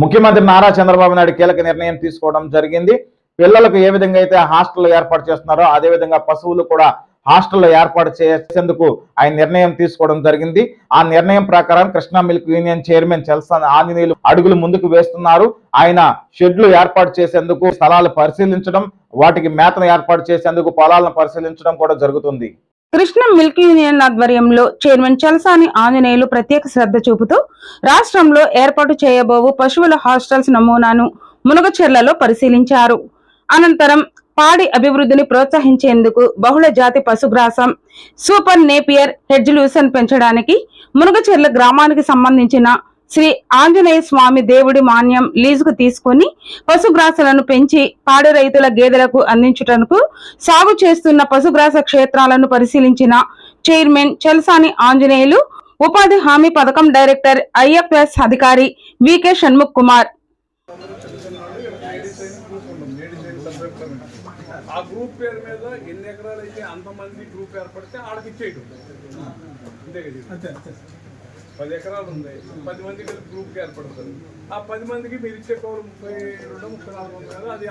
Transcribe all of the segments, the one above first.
ముఖ్యమంత్రి నారా చంద్రబాబు నాయుడు కీలక నిర్ణయం తీసుకోవడం జరిగింది. పిల్లలకు ఏ విధంగా అయితే హాస్టల్ ఏర్పాటు చేస్తున్నారో అదే విధంగా పశువులు కూడా హాస్టల్లో ఏర్పాటు చేసేందుకు ఆయన నిర్ణయం తీసుకోవడం జరిగింది. ఆ నిర్ణయం ప్రకారం Krishna milk union chairman Chalasani Anjaneyulu అడుగులు ముందుకు వేస్తున్నారు. ఆయన షెడ్లు ఏర్పాటు చేసేందుకు స్థలాలు పరిశీలించడం వాటికి మేతను ఏర్పాటు చేసేందుకు పొలాలను పరిశీలించడం కూడా జరుగుతుంది. కృష్ణ మిల్క్ యూనియన్ ఆధ్వర్యంలో చైర్మన్ చలసాని ఆంజనేయులు ప్రత్యేక శ్రద్ధ చూపుతూ రాష్ట్రంలో ఏర్పాటు చేయబోవు పశువుల హాస్టల్స్ నమూనాను మునగచెర్లలో పరిశీలించారు. అనంతరం పాడి అభివృద్ధిని ప్రోత్సహించేందుకు బహుళ జాతి పశుగ్రాసం సూపర్ నేపియర్ హెడ్జ్లూసన్ పెంచడానికి మునగచెర్ల గ్రామానికి సంబంధించిన శ్రీ ఆంజనేయ స్వామి దేవుడి మాన్యం లీజుకు తీసుకుని పశుగ్రాసాలను పెంచి పాడి రైతుల గేదెలకు అందించుటకు సాగు చేస్తున్న పశుగ్రాస క్షేత్రాలను పరిశీలించిన చైర్మన్ చలసాని ఆంజనేయులు ఉపాధి హామీ పథకం డైరెక్టర్ ఐఎఫ్ఎస్ అధికారి వికే షణ్ముఖ్ కుమార్. ఆ గ్రూప్ పేరు మీద ఎన్ని ఎకరాలు అయితే అంతమంది గ్రూప్ ఏర్పడితే ఆడకి ఇచ్చేయటం. అంతే కదా? పది ఎకరాలు ఉంది. పది మంది కలిపి గ్రూప్కి ఏర్పడతారు ఆ పది మందికి మీరు ఇచ్చే కౌలు ముప్పై రెండు ముప్పై నాలుగు వందలు కదా అది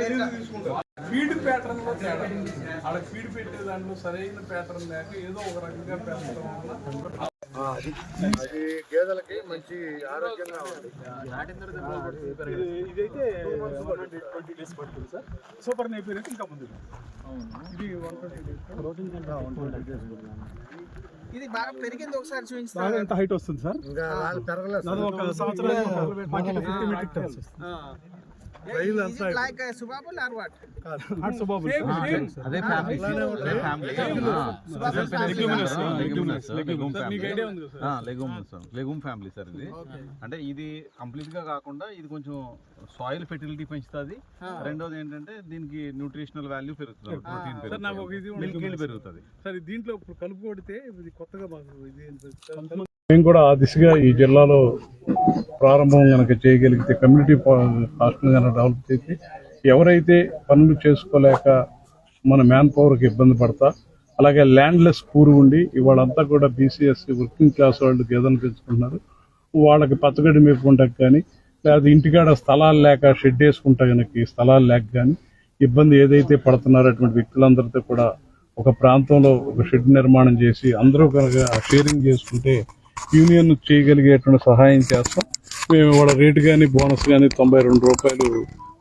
లీజుకి తీసుకుంటారు. ఫీడ్ ప్యాటర్న్లో తేడా. ఆడ ఫీడ్ పెట్టే దాంట్లో సరైన ప్యాటర్న్ లేక ఏదో ఒక రకంగా పెంచడం వల్ల అది. గేదెలకి మంచి ఆరోగ్యంగా ఉంది ఇదైతే ట్వంటీ డేస్ పడుతుంది సార్. సూపర్ అయితే ఇంకా ముందు. ఇది వన్ ట్వంటీ డేస్ ఇది బాగా పెరిగింది ఒకసారి చూపించారు ఎంత హైట్ వస్తుంది సార్? ఇంకా పెరగలేదు ఒక సంవత్సరానికి లెగుమ్ ఫ్యామిలీ సార్ ఇది. అంటే ఇది కంప్లీట్గా కాకుండా ఇది కొంచెం సాయిల్ ఫెర్టిలిటీ పెంచుతుంది. రెండోది ఏంటంటే దీనికి న్యూట్రిషనల్ వాల్యూ పెరుగుతుంది. ప్రోటీన్ పెరుగుతుంది. సార్ దీంట్లో ఇప్పుడు కలుపు కొడితే ఇది కొత్తగా మాకు ఇది ఏంటి మేము కూడా ఆ దిశగా ఈ జిల్లాలో ప్రారంభం కనుక చేయగలిగితే కమ్యూనిటీ హాస్టల్ కనుక డెవలప్ చేసి ఎవరైతే పనులు చేసుకోలేక మన మ్యాన్ పవర్కి ఇబ్బంది పడతా అలాగే ల్యాండ్లెస్ పూర్ ఉండి ఇవాళంతా కూడా బీసీఎస్సీ వర్కింగ్ క్లాస్ వాళ్ళు గేదెలు పెంచుకుంటున్నారు. వాళ్ళకి పచ్చగడ్డి మేపుకుంటాకి కానీ లేకపోతే ఇంటికాడ స్థలాలు లేక షెడ్ వేసుకుంటా కనుక స్థలాలు లేక కానీ ఇబ్బంది ఏదైతే పడుతున్నారో అటువంటి వ్యక్తులందరితో కూడా ఒక ప్రాంతంలో ఒక షెడ్ నిర్మాణం చేసి అందరూ కనుక షేరింగ్ చేసుకుంటే యూనియన్ చేయగలిగేటువంటి సహాయం చేస్తాం. మేము వాళ్ళ రేటు కానీ బోనస్ కానీ తొంభై రెండు రూపాయలు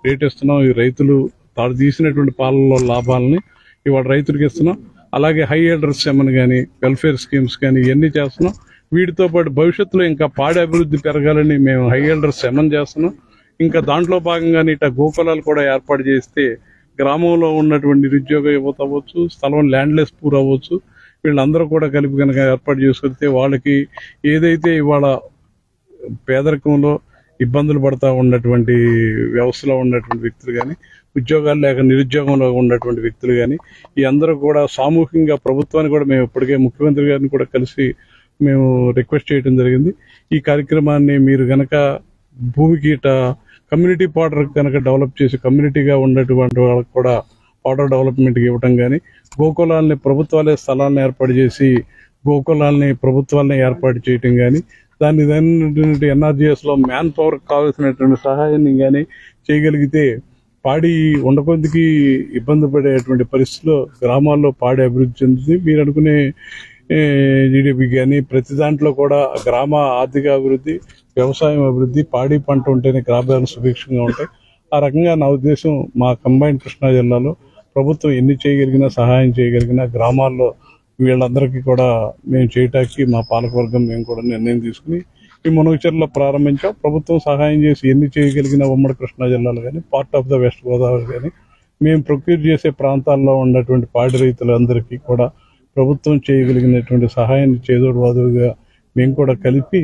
రేట్ ఇస్తున్నాం. ఈ రైతులు తాను తీసినటువంటి పాలల్లో లాభాలని ఇవాళ రైతులకు ఇస్తున్నాం. అలాగే హై ఎల్డర్స్ సెమన్ కానీ వెల్ఫేర్ స్కీమ్స్ కానీ ఇవన్నీ చేస్తున్నాం. వీటితో పాటు భవిష్యత్తులో ఇంకా పాడి అభివృద్ధి పెరగాలని మేము హై ఎల్డర్స్ సెమన్ చేస్తున్నాం. ఇంకా దాంట్లో భాగంగానే ఇట గోకులాలు కూడా ఏర్పాటు చేస్తే గ్రామంలో ఉన్నటువంటి నిరుద్యోగ యువత అవ్వచ్చు స్థలం ల్యాండ్లెస్ పూర్ అవ్వచ్చు వీళ్ళందరూ కూడా కలిపి కనుక ఏర్పాటు చేసుకొస్తే వాళ్ళకి ఏదైతే ఇవాళ పేదరికంలో ఇబ్బందులు పడతా ఉన్నటువంటి వ్యవస్థలో ఉన్నటువంటి వ్యక్తులు కానీ ఉద్యోగాలు లేక నిరుద్యోగంలో ఉన్నటువంటి వ్యక్తులు కానీ ఈ అందరూ కూడా సామూహికంగా ప్రభుత్వాన్ని కూడా మేము ఇప్పటికే ముఖ్యమంత్రి గారిని కూడా కలిసి మేము రిక్వెస్ట్ చేయడం జరిగింది. ఈ కార్యక్రమాన్ని మీరు గనక భూమికి కమ్యూనిటీ పార్టర్ కనుక డెవలప్ చేసి కమ్యూనిటీగా ఉన్నటువంటి వాళ్ళకి కూడా వాటర్ డెవలప్మెంట్కి ఇవ్వటం కానీ గోకులాలని ప్రభుత్వాలే స్థలాన్ని ఏర్పాటు చేసి గోకులాలని ప్రభుత్వాలని ఏర్పాటు చేయటం కానీ దాన్ని దాన్ని ఎన్ఆర్జీఎస్లో మ్యాన్ పవర్ కావాల్సినటువంటి సహాయాన్ని కానీ చేయగలిగితే పాడి ఉండకొద్దికి ఇబ్బంది పడేటువంటి పరిస్థితిలో గ్రామాల్లో పాడి అభివృద్ధి చెందుతుంది. మీరు అనుకునే జీడిపి కానీ ప్రతి దాంట్లో కూడా గ్రామ ఆర్థిక అభివృద్ధి వ్యవసాయం అభివృద్ధి పాడి పంట ఉంటేనే గ్రామాలు సుభిక్షంగా ఉంటాయి. ఆ రకంగా నా ఉద్దేశం మా కంబైన్ కృష్ణా జిల్లాలో ప్రభుత్వం ఎన్ని చేయగలిగినా సహాయం చేయగలిగినా గ్రామాల్లో వీళ్ళందరికీ కూడా మేము చేయటానికి మా పాలకవర్గం మేము కూడా నిర్ణయం తీసుకుని ఈ మునగచర్లో ప్రారంభించాం. ప్రభుత్వం సహాయం చేసి ఎన్ని చేయగలిగిన ఉమ్మడి కృష్ణా జిల్లాలో కానీ part of the West Godavari కానీ మేము ప్రొక్యూర్ చేసే ప్రాంతాల్లో ఉన్నటువంటి పాడి రైతులందరికీ కూడా ప్రభుత్వం చేయగలిగినటువంటి సహాయాన్ని చేదోడు వాదువుగా మేము కూడా కలిపి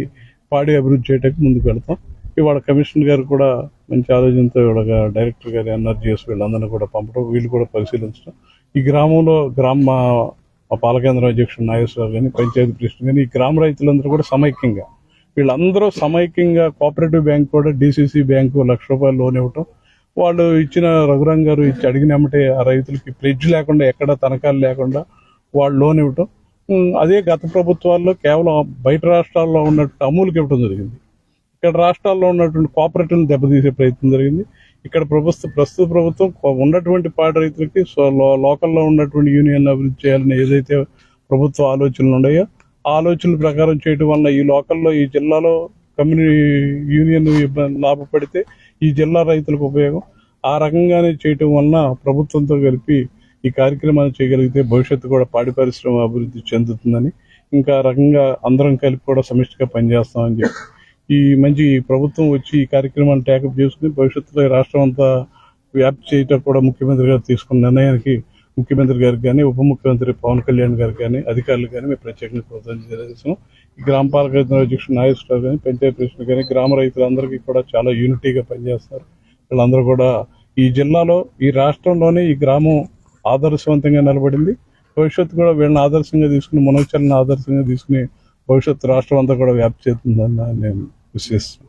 పాడి అభివృద్ధి చేయడానికి ముందుకు వెళ్తాం. ఇవాళ కమిషనర్ గారు కూడా మంచి ఆలోచనతో ఇవాళ డైరెక్టర్ గారు ఎన్ఆర్జీఎస్ వీళ్ళందరినీ కూడా పంపడం వీళ్ళు కూడా పరిశీలించడం. ఈ గ్రామంలో గ్రామ మా పాలకేంద్రం అధ్యక్షుడు నాగేశ్వరరావు కానీ పంచాయతీ ప్రెసిడెంట్ కానీ ఈ గ్రామ రైతులందరూ కూడా సమైక్యంగా వీళ్ళందరూ సమైక్యంగా కోఆపరేటివ్ బ్యాంక్ కూడా డిసిసి బ్యాంకు లక్ష రూపాయలు లోన్ ఇవ్వటం. వాళ్ళు ఇచ్చిన రఘురాం గారు ఇచ్చి అడిగినమ్మటే ఆ రైతులకి ప్లెడ్జ్ లేకుండా ఎక్కడ తనఖాలు లేకుండా వాళ్ళు లోన్ ఇవ్వటం. అదే గత ప్రభుత్వాల్లో కేవలం బయట రాష్ట్రాల్లో ఉన్నట్టు అమూల్కి ఇవ్వడం జరిగింది. ఇక్కడ రాష్ట్రాల్లో ఉన్నటువంటి కోఆపరేటివ్ని దెబ్బతీసే ప్రయత్నం జరిగింది. ఇక్కడ ప్రభుత్వ ప్రస్తుత ప్రభుత్వం ఉన్నటువంటి పాడి రైతులకి సో- లో- లోకల్లో ఉన్నటువంటి యూనియన్ అభివృద్ధి చేయాలని ఏదైతే ప్రభుత్వ ఆలోచనలు ఉన్నాయో ఆలోచనల ప్రకారం చేయడం వల్ల ఈ లోకల్లో ఈ జిల్లాలో కమ్యూనిటీ యూనియన్ లాభపడితే ఈ జిల్లా రైతులకు ఉపయోగం. ఆ రకంగానే చేయటం వలన ప్రభుత్వంతో కలిపి ఈ కార్యక్రమాన్ని చేయగలిగితే భవిష్యత్తు కూడా పాడి పరిశ్రమ అభివృద్ధి చెందుతుందని ఇంకా రకంగా అందరం కలిపి కూడా సమిష్టిగా పనిచేస్తామని చెప్పి ఈ మంచి ప్రభుత్వం వచ్చి ఈ కార్యక్రమాన్ని ట్యాకప్ చేసుకుని భవిష్యత్తులో రాష్ట్రం అంతా వ్యాప్తి చేయటం కూడా ముఖ్యమంత్రి గారు తీసుకున్న నిర్ణయానికి ముఖ్యమంత్రి గారికి కానీ ఉప ముఖ్యమంత్రి పవన్ కళ్యాణ్ గారికి కానీ అధికారులు కానీ మేము ప్రత్యేకంగా కృతజ్ఞతలు తెలియజేస్తున్నాం. ఈ గ్రామ పాలక అధ్యక్షుడు నాగేశ్వరరావు కానీ పంచాయతీ ప్రెసిడెంట్ కానీ గ్రామ రైతులందరికీ కూడా చాలా యూనిటీగా పనిచేస్తారు వీళ్ళందరూ కూడా ఈ జిల్లాలో ఈ రాష్ట్రంలోనే ఈ గ్రామం ఆదర్శవంతంగా నిలబడింది. భవిష్యత్తు కూడా వీళ్ళని ఆదర్శంగా తీసుకుని మనోచరణ ఆదర్శంగా తీసుకుని భవిష్యత్తు రాష్ట్రం అంతా కూడా వ్యాప్తి చేస్తుందని నేను విశ్వసిస్తున్నాను.